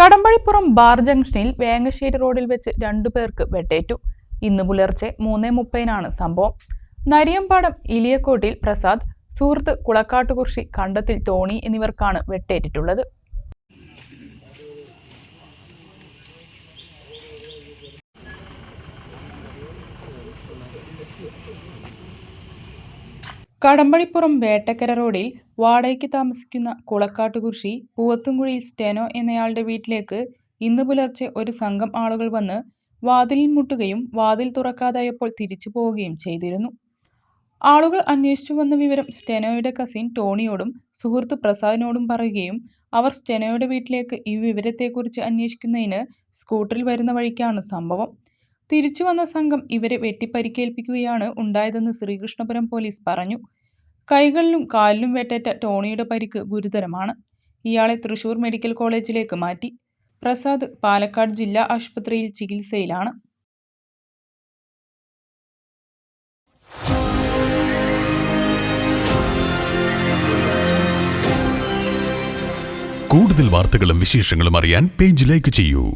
Kadampazhipuram bar ജംഗ്ഷനിൽ വേങ്ങശ്ശേരി റോഡിൽ വെച്ച് രണ്ടു പേർക്ക് വെട്ടേറ്റു. ഇന്ന് പുലർച്ചെ മൂന്നേ മുപ്പതിനാണ് സംഭവം. നരിയമ്പാടം ഇലിയക്കോട്ടിൽ പ്രസാദ് സുഹൃത്ത് കുളക്കാട്ടുകുർഷി കണ്ടത്തിൽ ടോണി എന്നിവർക്കാണ് വെട്ടേറ്റിട്ടുള്ളത്. കടമ്പഴിപ്പുറം വേട്ടക്കര റോഡിൽ വാടകയ്ക്ക് താമസിക്കുന്ന കുളക്കാട്ടുകുർഷി പൂവത്തുംകുഴി സ്റ്റെനോ എന്നയാളുടെ വീട്ടിലേക്ക് ഇന്ന് പുലർച്ചെ ഒരു സംഘം ആളുകൾ വന്ന് വാതിലിൽ മുട്ടുകയും വാതിൽ തുറക്കാതായപ്പോൾ തിരിച്ചു പോവുകയും ചെയ്തിരുന്നു. ആളുകൾ അന്വേഷിച്ചു വന്ന വിവരം സ്റ്റെനോയുടെ കസിൻ ടോണിയോടും സുഹൃത്ത് പ്രസാദിനോടും പറയുകയും അവർ സ്റ്റെനോയുടെ വീട്ടിലേക്ക് ഈ വിവരത്തെക്കുറിച്ച് അന്വേഷിക്കുന്നതിന് സ്കൂട്ടറിൽ വരുന്ന വഴിക്കാണ് സംഭവം. തിരിച്ചു വന്ന സംഘം ഇവരെ വെട്ടിപ്പരിക്കേൽപ്പിക്കുകയാണ് ഉണ്ടായതെന്ന് ശ്രീകൃഷ്ണപുരം പോലീസ് പറഞ്ഞു. കൈകളിലും കാലിലും വെട്ടേറ്റ ടോണിയുടെ പരിക്ക് ഗുരുതരമാണ്. ഇയാളെ തൃശൂർ മെഡിക്കൽ കോളേജിലേക്ക് മാറ്റി. പ്രസാദ് പാലക്കാട് ജില്ലാ ആശുപത്രിയിൽ ചികിത്സയിലാണ്. കൂടുതൽ വാർത്തകളും വിശേഷങ്ങളും അറിയാൻ പേജ് ലൈക്ക് ചെയ്യൂ.